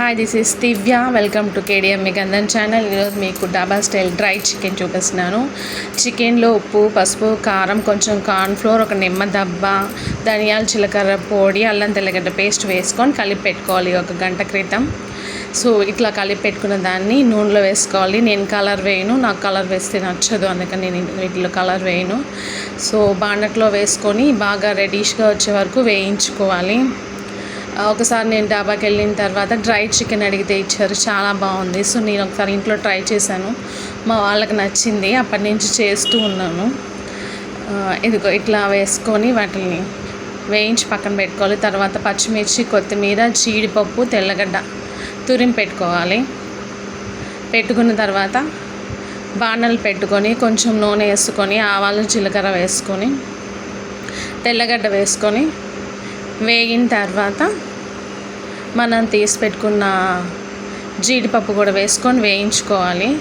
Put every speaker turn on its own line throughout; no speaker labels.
Hi this is Divya welcome to KDM గంధన్ channel ఈరోజు మీకు డాబా స్టైల్ డ్రై చికెన్ చూపిస్తున్నాను. చికెన్లో ఉప్పు పసుపు కారం కొంచెం కార్న్ఫ్లోర్ ఒక నిమ్మ దబ్బ ధనియాలు జీలకర్ర పొడి అల్లం తెల్లగడ్డ పేస్ట్ వేసుకొని కలిపి పెట్టుకోవాలి ఒక గంట క్రితం. సో ఇట్లా కలిపి పెట్టుకున్న దాన్ని నూనెలో వేసుకోవాలి. నేను కలర్ వేయను నాకు కలర్ వేస్తే నచ్చదు అందుకని నేను వీటిలో కలర్ వేయను. సో బాండట్లో వేసుకొని బాగా రెడీష్గా వచ్చే వరకు వేయించుకోవాలి. ఒకసారి నేను డాబాకి వెళ్ళిన తర్వాత డ్రై చికెన్ అడిగితే ఇచ్చారు. చాలా బాగుంది. సో నేను ఒకసారి ఇంట్లో ట్రై చేశాను. మా వాళ్ళకి నచ్చింది. అప్పటి నుంచి చేస్తూ ఉన్నాను. ఇదిగో ఇట్లా వేసుకొని వాటిని వేయించి పక్కన పెట్టుకోవాలి. తర్వాత పచ్చిమిర్చి కొత్తిమీర జీడిపప్పు తెల్లగడ్డ తురిమి పెట్టుకోవాలి. పెట్టుకున్న తర్వాత బాణలు పెట్టుకొని కొంచెం నూనె వేసుకొని ఆవాలు జీలకర్ర వేసుకొని తెల్లగడ్డ వేసుకొని వేగిన తర్వాత మనం తీసి పెట్టుకున్న జీడిపప్పు కూడా వేసుకొని వేయించుకోవాలి.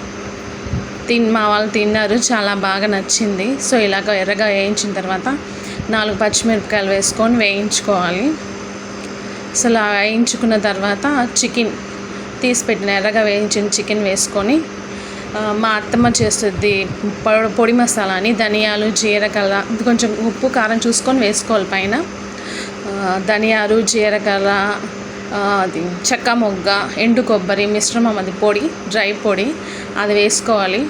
తిన్ మా వాళ్ళు తిన్నారు చాలా బాగా నచ్చింది. సో ఇలాగ ఎర్రగా వేయించిన తర్వాత నాలుగు పచ్చిమిరపకాయలు వేసుకొని వేయించుకోవాలి. సో అలా వేయించుకున్న తర్వాత చికెన్ తీసి పెట్టిన ఎర్రగా వేయించిన చికెన్ వేసుకొని మా అత్తమ్మ చేస్తుంది పొ- పొడి మసాలా అని ధనియాలు జీరకర్ర కొంచెం ఉప్పు కారం చూసుకొని వేసుకోవాలి పైన. ధనియాలు జీరకర్ర అది చెక్క మొగ్గ ఎండు కొబ్బరి మిశ్రమం అది పొడి డ్రై పొడి అది వేసుకోవాలి.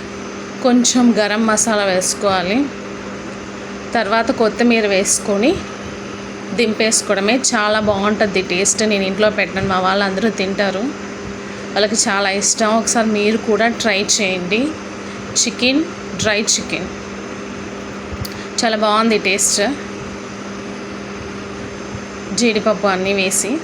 కొంచెం గరం మసాలా వేసుకోవాలి. తర్వాత కొత్తిమీర వేసుకొని దింపేసుకోవడమే. చాలా బాగుంటుంది టేస్ట్. నేను ఇంట్లో పెట్టాను మా వాళ్ళందరూ తింటారు. వాళ్ళకి చాలా ఇష్టం. ఒకసారి మీరు కూడా ట్రై చేయండి. Chicken dry chicken. చాలా బాగుంది టేస్ట్. జీడిపప్పు అన్నీ వేసి